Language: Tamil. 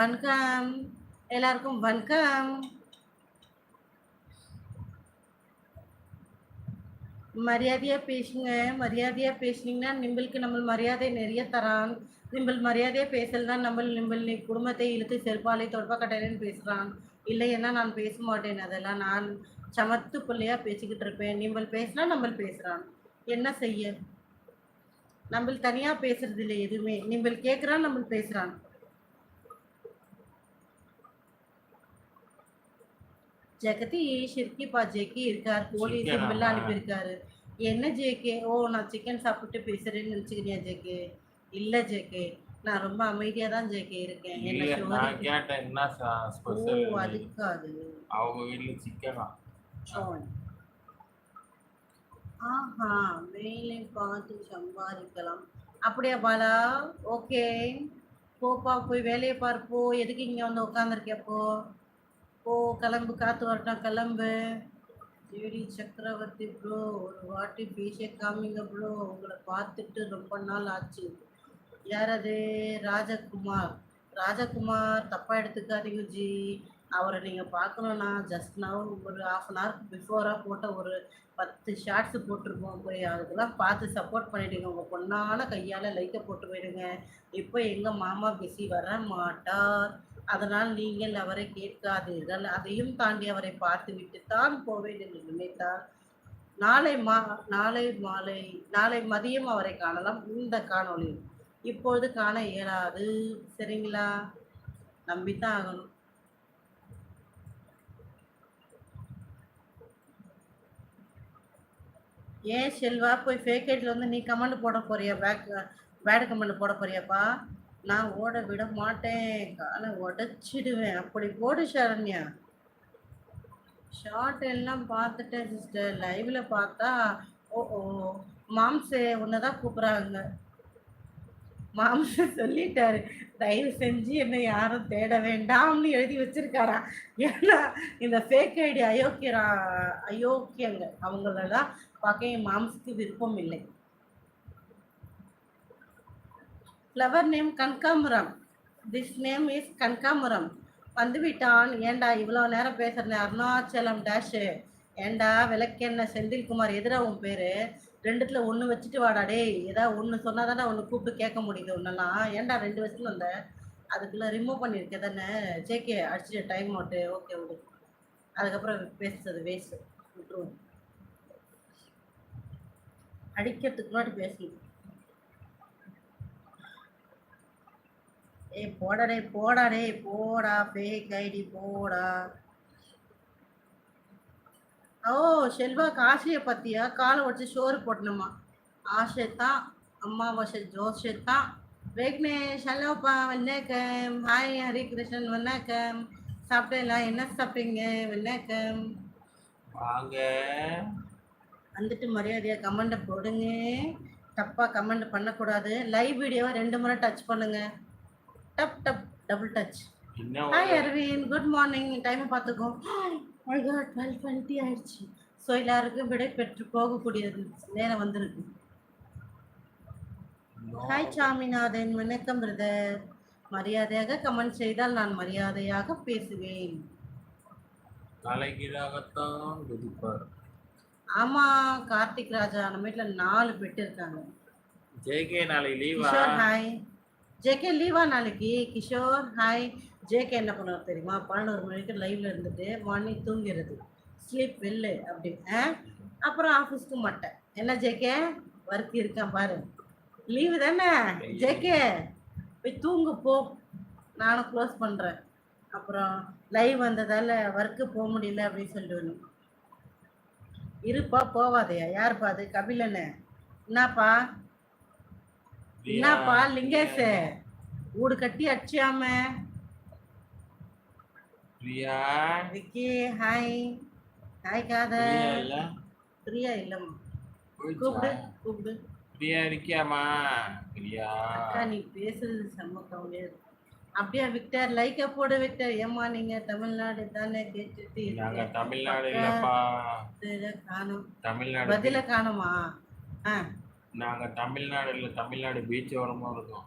வணக்கம். எல்லாருக்கும் வணக்கம். மரியாதையா பேசுங்க. மரியாதையா பேசுனீங்கன்னா நிம்பளுக்கு நம்ம மரியாதை நிறைய தரான். நிம்பள் மரியாதையா தான் நம்ம நிம்பள் நீ குடும்பத்தை இழுத்து செருப்பாலை தொடப்பா கட்டையிலன்னு பேசுறான். இல்லைன்னா நான் பேச மாட்டேன். அதெல்லாம் நான் சமத்து பிள்ளையா பேசிக்கிட்டு இருப்பேன். நிம்பள் பேசினா நம்ம பேசுறான். என்ன செய்ய? நம்ம தனியா பேசுறது இல்லை எதுவுமே. நிம்பள் கேட்குறான் நம்ம பேசுறான். ஜெகதீஷ் இருக்கிப்பா ஜேகே இருக்கார். ஆ? எல்லாம் அனுப்பியிருக்காரு. என்ன ஜேகே? ஓ நான் சிக்கன் சாப்பிட்டு பேசுறேன்னு நினச்சிக்கிறியா ஜேகே? இல்லை ஜேகே. நான் ரொம்ப அமைதியா தான் ஜேகே இருக்கேன். என்ன நான். கேட்டேன் ஸ்பெஷல் அதுக்கு அது அவங்க வீட்ல சிக்கனா. ஆஹா மேலே பார்த்து சம்பாதிக்கலாம். அப்படியா பாலா? ஓகே. போப்பா போய் வேலையை பாரு போ. எதுக்கு இங்கே வந்து உட்காந்துருக்கே போ கிளம்பு காத்து வரட்டும் கிளம்பு ஜிடி சக்கரவர்த்தி ப்ரோ ஒரு வாட்டி பேசிய காமிங்க ப்ரோ உங்களை பார்த்துட்டு ரொம்ப நாள் ஆச்சு. யார் அது? ராஜகுமார். ராஜகுமார் தப்பா எடுத்துக்காதீங்க ஜி. அவரை நீங்கள் பார்க்கணுன்னா ஜஸ்ட் நான் ஒரு ஆஃப் அன் ஹவர் பிஃபோராக போட்ட ஒரு பத்து ஷார்ட்ஸ் போட்டிருப்போம் போய் அதுக்கெல்லாம் பார்த்து சப்போர்ட் பண்ணிவிடுங்க உங்கள் பொண்ணான கையால் லைக்கை போட்டு போயிடுங்க. இப்போ எங்கள் மாமா பிஸி வர மாட்டார். அதனால் நீங்கள் அவரை கேட்காதீர்கள். அதையும் தாண்டி அவரை பார்த்து விட்டு தான் போவேன் என்று நினைத்தார். நாளை மா நாளை மாலை நாளை மதியம் அவரை காணலாம் இந்த காணொளி இப்பொழுது காண இயலாது. சரிங்களா? நம்பித்தான் ஆகணும். ஏன் செல்வா போய் ஃபேக் வந்து நீ கமெண்ட் போட போறியா? பேக் பேட் கமெண்ட் போட போறியாப்பா? நான் ஓட விட மாட்டேன். காலை உடச்சிடுவேன். அப்படி போடு சரண்யா. ஷார்ட் எல்லாம் பார்த்துட்டேன் சிஸ்டர் லைவ்ல பார்த்தா ஓ ஓ மாம்சே உன்னை தான் கூப்பிட்றாங்க. மாம்ச சொல்லிட்டாரு தயவு செஞ்சு என்னை யாரும் தேட வேண்டாம்னு எழுதி வச்சிருக்காரா ஏன்னா இந்த ஃபேக் ஐடி அயோக்கியரா அயோக்கியங்க. அவங்களெல்லாம் பார்க்க என் மாம்சுக்கு விருப்பம் இல்லை. Flower name kanakambaram this name is kanakambaram வந்துவிட்டான். ஏண்டா இவ்வளோ நேரம் பேசுகிறேன் அருணாச்சலம் டேஷு ஏண்டா விளக்கெண்ண செந்தில்குமார் எதிராக உன் பேர். ரெண்டுத்துல ஒன்று வச்சுட்டு வாடா டேய். ஏதாவது ஒன்று சொன்னால் தானே ஒன்று கூப்பிட்டு கேட்க முடியுது ஒன்றெல்லாம் ஏன்டா ரெண்டு வருஷத்துல வந்த? அதுக்குள்ளே ரிமூவ் பண்ணியிருக்கேன் தானே. ஜேகே அடிச்சுட்டு டைம் அவுட்டு ஓகே விடு. அதுக்கப்புறம் பேசுறது வேஸ்ட்டு விட்டுருவோம். அடிக்கிறதுக்கு முன்னாடி பேசணும். ஏய் போடா டேய் போடா டேய் போடா ஃபேக் ஐடி போடா. ஓ செல்வா காசிய பத்தியா காலை வச்சு சோறு போட்டணுமா ஆசை தான் அம்மாவாசை ஜோசை தான் விக்னேஷ் ஹலோப்பா வணக்கம். ஹாய் ஹரி கிருஷ்ணன் வணக்கம். சாப்பிட்டீங்களா? என்ன சாப்பிட்டீங்க? வணக்கம். வாங்க. வந்துட்டு மரியாதையாக கமெண்ட்டை போடுங்க. தப்பாக கமெண்ட் பண்ணக்கூடாது. லைவ் வீடியோவை ரெண்டு முறை டச் பண்ணுங்க. டப் dub double touch hi Aravind good morning டைமை பார்த்துக்கோ. டுவெல் டுவெண்ட்டி ஆயிடுச்சு. ஸோ எல்லாருக்கும் விடை பெற்று போகக்கூடியது நேரம் வந்திருக்கு. ஹாய் சாமிநாதன். வணக்கம் பிரதர் மரியாதையாக கமெண்ட் செய்தால் நான் மரியாதையாக பேசுவேன். தலைகீழாகத்தான் குதிப்பார். ஆமாம் கார்த்திக் ராஜா. நம்ம வீட்டில் நாலு பெட்டு இருக்காங்க. ஜேகே நாளைக்கு லீவா ஹாய் ஜேகே லீவா நாளைக்கு? கிஷோர் ஹாய் ஜேகே என்ன பண்ணுவார் தெரியுமா? பன்னெண்டு மணிக்கு லைவ்ல இருந்துட்டு மார்னிங் தூங்கிறது. ஸ்லீப் வெல்லு அப்படி ஆ? அப்புறம் ஆஃபீஸ்க்கு மாட்டேன் என்ன ஜேகே? ஒர்க் இருக்கேன் பாரு. லீவு தானே? ஜேகே போய் தூங்கு போ. நானும் க்ளோஸ் பண்ணுறேன் அப்புறம் லைவ் வந்ததால் ஒர்க்கு போக முடியல அப்படின்னு சொல்லிடுவேன் இருப்பா போவாதையா? யாருப்பா அது? கபிலன்னு என்னப்பா? என்னப்பா லிங்கேஷ் வீடு கட்டி அடிச்சியாம பிரியா? விக்கி ஹாய். ஹாய் காத பிரியா இல்ல? பிரியா இல்லம்மா. போயிடுச்சா? கூப்பிடு கூப்பிடு. பிரியா இருக்கியாமா பிரியா? அக்கா நீ பேசுறது செம்ம கவலையா இருக்கு. அப்படியா விக்டர்? லைக்க போடு விக்டர். ஏம்மா நீங்க தமிழ்நாடு தானே கேட்டுட்டு நாங்க. தமிழ்நாடு இல்லப்பா. காணும். தமிழ்நாடு பதில காணுமா? ஆ. நாங்க தமிழ்நாடு தமிழ்நாடு பீச் ஓரமா இருக்கோம்.